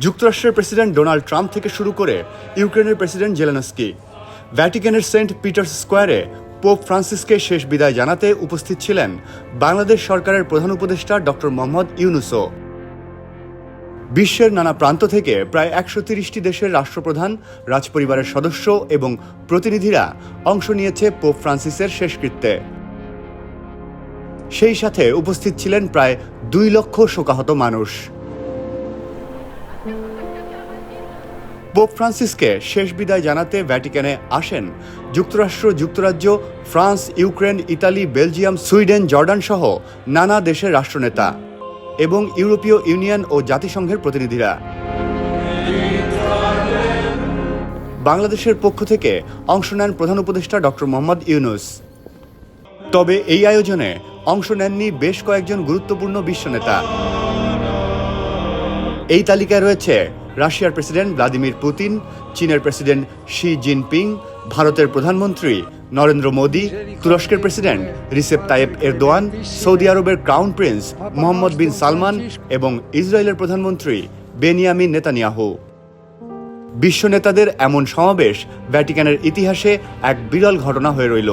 যুক্তরাষ্ট্রের president Donald Trump থেকে শুরু করে ইউক্রেনের প্রেসিডেন্ট জেলেনস্কি ভ্যাটিকানের সেন্ট পিটার্স স্কোয়ারে পোপ ফ্রান্সিসকে শেষ বিদায় জানাতে উপস্থিত ছিলেন বাংলাদেশ সরকারের প্রধান উপদেষ্টা ডক্টর মোহাম্মদ ইউনুসো বিশ্বের নানা প্রান্ত থেকে প্রায় একশো তিরিশটি দেশের রাষ্ট্রপ্রধান, রাজপরিবারের সদস্য এবং প্রতিনিধিরা অংশ নিয়েছে পোপ ফ্রান্সিসের শেষকৃত্যে। সেই সাথে উপস্থিত ছিলেন প্রায় দুই লক্ষ শোকাহত মানুষ। পোপ ফ্রান্সিসকে শেষ বিদায় জানাতে ভ্যাটিকানে আসেন। যুক্তরাষ্ট্র, যুক্তরাজ্য, France, Ukraine, Italy, Belgium, Sweden, Jordan সহ নানা দেশের রাষ্ট্রনেতা এবং ইউরোপীয় ইউনিয়ন ও জাতিসংঘের প্রতিনিধিরা। বাংলাদেশের পক্ষ থেকে অংশ নেন প্রধান উপদেষ্টা ডক্টর মোহাম্মদ ইউনুস। তবে এই আয়োজনে অংশ নেননি বেশ কয়েকজন গুরুত্বপূর্ণ বিশ্বনেতা এই তালিকায় রয়েছে রাশিয়ার প্রেসিডেন্ট ভ্লাদিমির পুতিন, চীনের প্রেসিডেন্ট শি জিনপিং, ভারতের প্রধানমন্ত্রী নরেন্দ্র মোদী, তুরস্কের president Recep Tayyip Erdogan, Saudi আরবের crown prince Mohammed bin Salman এবং ইসরায়েলের প্রধানমন্ত্রী বেনিয়ামিন নেতানিয়াহু। বিশ্ব নেতাদের এমন সমাবেশ ভ্যাটিকানের ইতিহাসে এক বিরল ঘটনা হয়ে রইল।